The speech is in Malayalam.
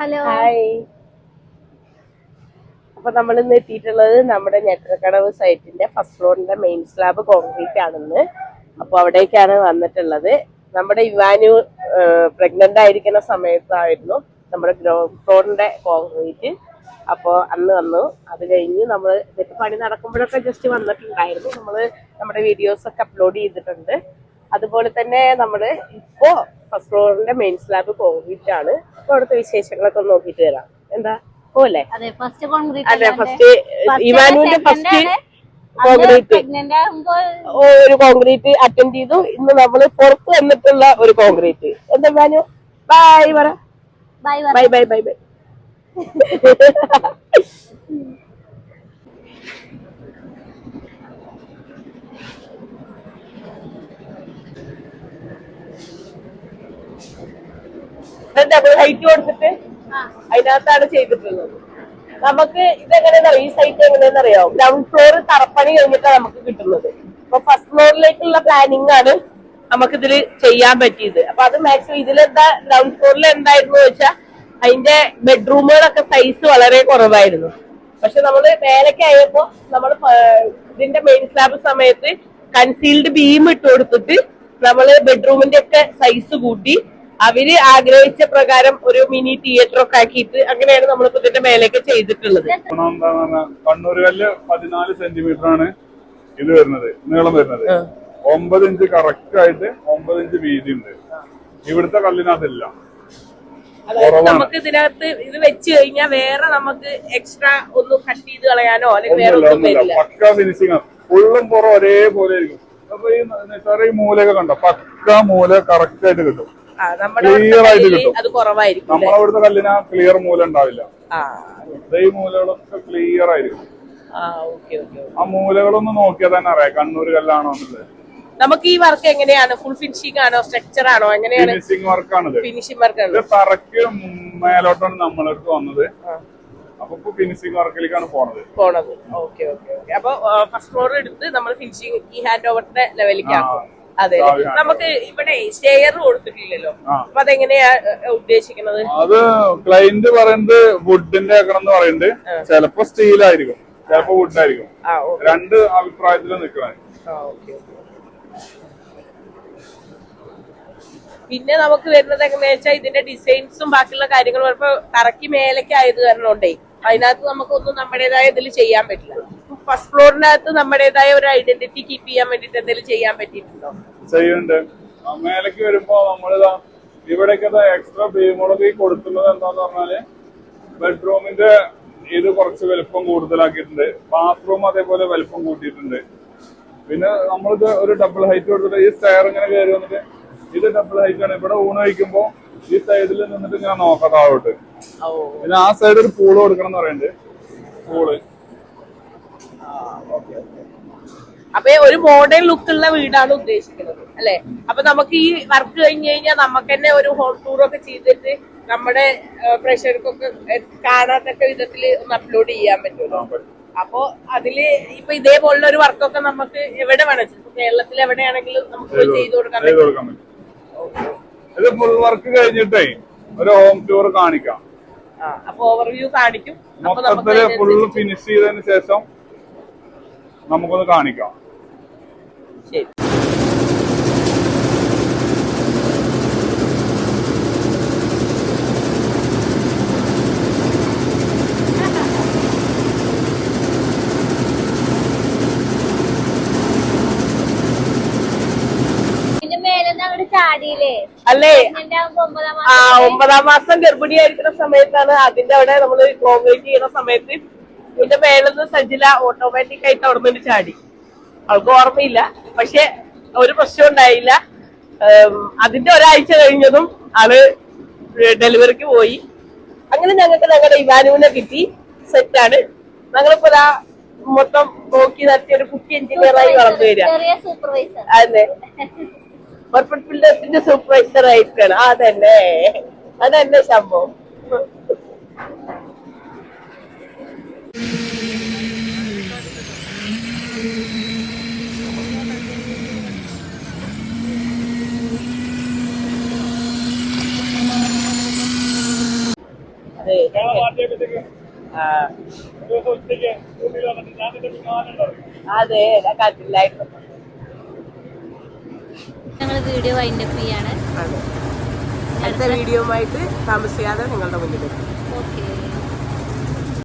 ഹലോ ഹായ് അപ്പൊ നമ്മൾ ഇന്ന് എത്തിയിട്ടുള്ളത് നമ്മുടെ ഞെട്ടക്കടവ് സൈറ്റിന്റെ ഫസ്റ്റ് ഫ്ലോറിന്റെ മെയിൻ സ്ലാബ് കോൺക്രീറ്റ് ആണെന്ന്. അപ്പൊ അവിടേക്കാണ് വന്നിട്ടുള്ളത്. നമ്മുടെ ഇവാനു പ്രഗ്നന്റ് ആയിരിക്കുന്ന സമയത്തായിരുന്നു നമ്മുടെ ഗ്രൗണ്ട് ഫ്ലോറിന്റെ കോൺക്രീറ്റ് അപ്പോൾ അന്ന് വന്നു. അത് കഴിഞ്ഞ് നമ്മൾ പണി നടക്കുമ്പോഴൊക്കെ ജസ്റ്റ് വന്നിട്ടുണ്ടായിരുന്നു. നമ്മൾ നമ്മുടെ വീഡിയോസ് ഒക്കെ അപ്ലോഡ് ചെയ്തിട്ടുണ്ട്. അതുപോലെ തന്നെ നമ്മൾ ഇപ്പോ ഫസ്റ്റ് ഫ്ലോറിന്റെ മെയിൻ സ്ലാബ് കോൺക്രീറ്റ് ആണ് അപ്പൊ അവിടുത്തെ വിശേഷങ്ങളൊക്കെ നോക്കിട്ട് നോക്കിയിട്ട് വരാം. എന്താ? പോലെ അതെ ഫസ്റ്റ് കോൺക്രീറ്റ് അതെ ഫസ്റ്റ് ഇവാനുവിന്റെ ഫസ്റ്റ് കോൺക്രീറ്റ് ഒരു കോൺക്രീറ്റ് അറ്റൻഡ് ചെയ്തു. ഇന്ന് നമ്മൾ പുറത്ത് വന്നിട്ടുള്ള ഒരു കോൺക്രീറ്റ് എന്താ ഇവാനു? ബൈ പറ. Bye bye bye bye double height കൊടുത്തിട്ട് അതിനകത്താണ് ചെയ്തിട്ടുള്ളത്. നമുക്ക് ഇതെങ്ങനെയാണെന്ന് അറിയാം ഈ സൈറ്റ് എങ്ങനെയാണെന്ന് അറിയാം ഗ്രൗണ്ട് ഫ്ലോർ തറപ്പണി കഴിഞ്ഞിട്ടാണ് നമുക്ക് കിട്ടുന്നത്. അപ്പൊ ഫസ്റ്റ് ഫ്ലോറിലേക്കുള്ള പ്ലാനിങ് ആണ് നമുക്ക് ഇതിൽ ചെയ്യാൻ പറ്റിയത്. അപ്പൊ അത് മാക്സിമം ഇതിലെന്താ ഗ്രൗണ്ട് ഫ്ലോറിൽ എന്തായിരുന്നു വെച്ചാൽ അതിന്റെ ബെഡ്റൂമുകളൊക്കെ സൈസ് വളരെ കുറവായിരുന്നു. പക്ഷെ നമ്മൾ മേലൊക്കെ ആയപ്പോ നമ്മൾ ഇതിന്റെ മെയിൻ സ്ലാബ് സമയത്ത് കൺസീൽഡ് ബീം ഇട്ട് കൊടുത്തിട്ട് നമ്മൾ ബെഡ്റൂമിന്റെ ഒക്കെ സൈസ് കൂട്ടി അവർ ആഗ്രഹിച്ച പ്രകാരം ഒരു മിനി തിയേറ്റർ ഒക്കെ ആക്കിയിട്ട് അങ്ങനെയാണ് നമ്മളിപ്പോ ഇതിന്റെ മേലേക്ക് ചെയ്തിട്ടുള്ളത്. കണ്ണൂരുകല്ല് കണ്ണൂർ കല്ല് പതിനാല് സെന്റിമീറ്റർ ആണ് ഇത് വരുന്നത് നീളം വരുന്നത്. ഒമ്പത് ഇഞ്ച് കറക്റ്റ് ആയിട്ട് ഒമ്പത് ഇഞ്ച് വീതി ഉണ്ട് ഇവിടുത്തെ കല്ലിനകത്തില്ല. നമുക്ക് ഇതിനകത്ത് ഇത് വെച്ച് കഴിഞ്ഞാൽ വേറെ നമുക്ക് എക്സ്ട്രാ ഒന്ന് കട്ട് ചെയ്ത് കളയാനോ അല്ലെങ്കിൽ വേറെ ഒന്നും ഒന്നുമില്ല. വരില്ല. പക്ക ഫിനിഷിംഗ് ഉള്ളും പുറം ഒരേപോലെ ആയിരിക്കും. അപ്പൊ ഈ മൂലയൊക്കെ കണ്ടോ? പക്ക മൂല കറക്റ്റ് ആയിട്ട് കിട്ടും. നമ്മുടെ ക്ലിയർ ആയിട്ട് കിട്ടും. അത് കുറവായിരിക്കും അല്ലേ? നമ്മളവിടുത്തെ കല്ലിന് ക്ലിയർ മൂല ഉണ്ടാവില്ല. ഈ മൂലകളൊക്കെ ക്ലിയർ ആയിരിക്കും. ആ മൂലകളൊന്ന് നോക്കിയാൽ തന്നെ അറിയാം. കണ്ണൂർ കല്ലാണോ എന്നുള്ളത്. നമുക്ക് ഈ വർക്ക് എങ്ങനെയാണ്? ഫുൾ ഫിനിഷിംഗ് ആണോ? സ്ട്രക്ചർ ആണോ? എങ്ങനെയാണ്? ഫിനിഷിംഗ് വർക്കാണ് ഫിനിഷിംഗ് വർക്ക് ഇത് ആണ്. തറയ്ക്ക് മേലോട്ടാണ് നമ്മളടുത്ത് വന്നത്. അപ്പൊ ഫിനിഷിംഗ് വർക്കിലേക്കാണ് പോണത്. പോണത്. Okay okay okay. അപ്പൊ ഫസ്റ്റ് ഫ്ലോർ എടുത്ത് നമ്മൾ ഫിനിഷിംഗ് ഈ ഹാൻഡ് ഓവറിന്റെ ലെവലിലേക്ക് ആ. ആക്കും. അതെ നമുക്ക് ഇവിടെ ഷെയർ കൊടുത്തിട്ടില്ലല്ലോ. അപ്പൊ അതെങ്ങനെയാ ഉദ്ദേശിക്കുന്നത്? അത് ക്ലൈന്റ് പറയുന്നത് വുഡിന്റെ ആക്കണം എന്ന് പറയുന്നത് ചിലപ്പോ സ്റ്റീൽ ആയിരിക്കും. ചിലപ്പോ വുഡ് ആയിരിക്കും. രണ്ട് അഭിപ്രായത്തിൽ നിൽക്കണേ ഓക്കേ, ഓക്കേ. പിന്നെ നമുക്ക് വരുന്നത് എങ്ങനെയാ വെച്ചാൽ ഇതിന്റെ ഡിസൈൻസും ബാക്കിയുള്ള കാര്യങ്ങളും വരുമ്പോ കറക്കി മേലേക്ക് ആയത് കാരണമുണ്ടേ അതിനകത്ത് നമുക്കൊന്നും നമ്മുടേതായ ഇതിൽ ചെയ്യാൻ പറ്റില്ല. ഫസ്റ്റ് ഫ്ലോറിനകത്ത് നമ്മുടേതായ ഒരു ഐഡന്റിറ്റി കീപ്പ് ചെയ്യാൻ വേണ്ടിട്ട് എന്തെങ്കിലും ചെയ്യാൻ പറ്റിയിട്ടുണ്ടോ? ചെയ്യുന്നുണ്ട്. മേലേക്ക് വരുമ്പോ നമ്മളിതാ ഇവിടേക്ക് എക്സ്ട്രാ ഭീമുളക് ഈ കൊടുക്കുന്നത് എന്താന്ന് പറഞ്ഞാൽ ബെഡ്റൂമിന്റെ ഇത് കുറച്ച് വലുപ്പം കൂടുതലാക്കിയിട്ടുണ്ട്. ബാത്റൂം അതേപോലെ വലുപ്പം കൂട്ടിയിട്ടുണ്ട്. പിന്നെ നമ്മളിത് ഒരു ഡബിൾ ഹൈറ്റ് കൊടുത്തിട്ട് ഈ സ്റ്റയർ ഇങ്ങനെ കയറി വന്നിട്ട് ഇത് ഡബിൾ ഹൈറ്റ് ആണ്. ഇവിടെ ഊണ് വയ്ക്കുമ്പോ ഈ സൈഡിൽ നിന്നിട്ട് ഇങ്ങനെ നോക്കാം താഴോട്ട്. പിന്നെ ആ സൈഡ് ഒരു പൂൾ കൊടുക്കണം എന്ന് പറയുന്നുണ്ട്. പൂൾ അപ്പൊ ഒരു മോഡേൺ ലുക്ക് ഉള്ള വീടാണ് ഉദ്ദേശിക്കുന്നത് അല്ലെ? അപ്പൊ നമുക്ക് ഈ വർക്ക് കഴിഞ്ഞ് കഴിഞ്ഞാൽ നമുക്ക് തന്നെ ഒരു ഹോം ടൂർ ഒക്കെ ചെയ്തിട്ട് നമ്മുടെ പ്രഷർക്കൊക്കെ കാണാത്തക്ക വിധത്തിൽ ഒന്ന് അപ്ലോഡ് ചെയ്യാൻ പറ്റുമല്ലോ? അപ്പോ അതിൽ ഇപ്പൊ ഇതേപോലുള്ള ഒരു വർക്കൊക്കെ നമുക്ക് എവിടെ വേണം? കേരളത്തിൽ എവിടെയാണെങ്കിലും നമുക്ക് ചെയ്തു കൊടുക്കാൻ പറ്റും. ഇത് ഫുൾ വർക്ക് കഴിഞ്ഞിട്ടേ ഒരു ഹോം ടൂർ കാണിക്കാം. അപ്പൊ ഓവർവ്യൂ കാണിക്കും. മൊത്തത്തിൽ ഫുള്ള് ഫിനിഷ് ചെയ്തതിന് ശേഷം നമുക്കൊന്ന് കാണിക്കാം. ശരി. അല്ലേ? ആ മാസം ഒമ്പതാം മാസം ഗർഭിണിയായിരിക്കുന്ന സമയത്താണ് അതിന്റെ അവിടെ നമ്മൾ കോമ്പേറ്റ് ചെയ്യുന്ന സമയത്ത് ഇതിന്റെ മേലെന്ന് സജില ഓട്ടോമാറ്റിക് ആയിട്ട് അവിടെ നിന്ന് ചാടി. അവൾക്ക് ഓർമ്മയില്ല. പക്ഷെ ഒരു പ്രശ്നം ഉണ്ടായില്ല. അതിന്റെ ഒരാഴ്ച കഴിഞ്ഞതും ആൾ ഡെലിവറിക്ക് പോയി. അങ്ങനെ ഞങ്ങൾക്ക് ഞങ്ങളുടെ ഇവാനുവിനെ കിട്ടി. സെറ്റാണ് ഞങ്ങളിപ്പോ ദാ മൊത്തം നോക്കി നടത്തിയ ഒരു കുട്ടി എഞ്ചിനീയറായി വളർന്നു വരിക. സൂപ്പർവൈസർ അതെ. പെർഫെക്റ്റ് ഫിൽഡേഴ്സിന്റെ സൂപ്പർവൈസർ ആയിട്ടാണ്. അതന്നെ. അതന്നെ സംഭവം. അതെ. ഞങ്ങൾ വീഡിയോ വൈൻഡപ്പ് ചെയ്യാണ്. അടുത്ത വീഡിയോ ആയിട്ട് താമസിയാതെ നിങ്ങളുടെ മുന്നിൽ ഓക്കെ